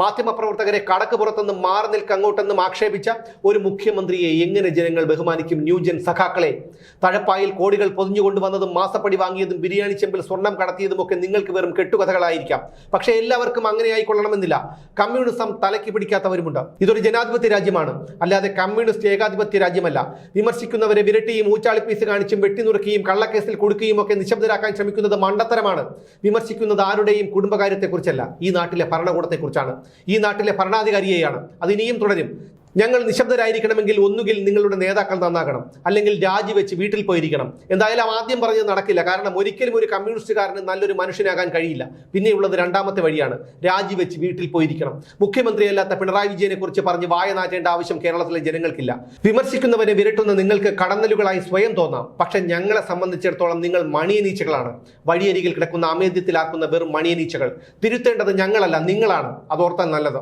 മാധ്യമപ്രവർത്തകരെ കടക്ക് പുറത്തുനിന്ന് മാറി നിൽക്കങ്ങോട്ടെന്നും ആക്ഷേപിച്ച ഒരു മുഖ്യമന്ത്രിയെ എങ്ങനെ ജനങ്ങൾ ബഹുമാനിക്കും? ന്യൂജൻ സഖാക്കളെ തഴപ്പായിൽ കോടികൾ പൊതിഞ്ഞുകൊണ്ടുവന്നതും മാസപ്പടി വാങ്ങിയതും ബിരിയാണി ചെമ്പിൽ സ്വർണം കടത്തിയതും ഒക്കെ നിങ്ങൾക്ക് വെറും കെട്ടുകഥകളായിരിക്കാം. പക്ഷേ എല്ലാവർക്കും അങ്ങനെ ആയിക്കൊള്ളണമെന്നില്ല. കമ്മ്യൂണിസം തലയ്ക്ക് പിടിക്കാത്തവരുമുണ്ട്. ഇതൊരു ജനാധിപത്യ രാജ്യമാണ്. അല്ലാതെ കമ്മ്യൂണിസ്റ്റ് ഏകാധിപത്യ രാജ്യമല്ല. വിമർശിക്കുന്നവരെ വിരട്ടിയും ഊച്ചാളിപ്പീസ് കാണിച്ചും വെട്ടിനുറുക്കിയും കള്ളക്കേസിൽ കൊടുക്കുകയും ഒക്കെ നിശബ്ദരാക്കാൻ ശ്രമിക്കുന്നത് മണ്ടത്തരമാണ്. വിമർശിക്കുന്നത് ആരുടെയും കുടുംബകാര്യത്തെക്കുറിച്ചല്ല. ഈ നാട്ടിലെ ഭരണകൂടത്തെക്കുറിച്ചാണ്. ഈ നാട്ടിലെ ഭരണാധികാരിയെയാണ്. അത് ഇനിയും തുടരും. ഞങ്ങൾ നിശബ്ദരായിരിക്കണമെങ്കിൽ ഒന്നുകിൽ നിങ്ങളുടെ നേതാക്കൾ നന്നാക്കണം അല്ലെങ്കിൽ രാജിവെച്ച് വീട്ടിൽ പോയിരിക്കണം. എന്തായാലും ആദ്യം പറഞ്ഞത് നടക്കില്ല. കാരണം ഒരിക്കലും ഒരു കമ്മ്യൂണിസ്റ്റുകാരന് നല്ലൊരു മനുഷ്യനാകാൻ കഴിയില്ല. പിന്നെയുള്ളത് രണ്ടാമത്തെ വഴിയാണ് രാജിവെച്ച് വീട്ടിൽ പോയിരിക്കണം. മുഖ്യമന്ത്രിയല്ലാത്ത പിണറായി വിജയനെ കുറിച്ച് പറഞ്ഞ് വായ നാറ്റേണ്ട ആവശ്യം കേരളത്തിലെ ജനങ്ങൾക്കില്ല. വിമർശിക്കുന്നവരെ വിരട്ടുന്ന നിങ്ങൾക്ക് കടന്നലുകളായി സ്വയം തോന്നാം. പക്ഷെ ഞങ്ങളെ സംബന്ധിച്ചിടത്തോളം നിങ്ങൾ മണിയനീച്ചകളാണ്. വഴിയരികിൽ കിടക്കുന്ന അമേദ്യത്തിലാക്കുന്ന വെറും മണിയനീച്ചകൾ. തിരുത്തേണ്ടത് ഞങ്ങളല്ല നിങ്ങളാണ്. അതോർത്താൻ നല്ലത്.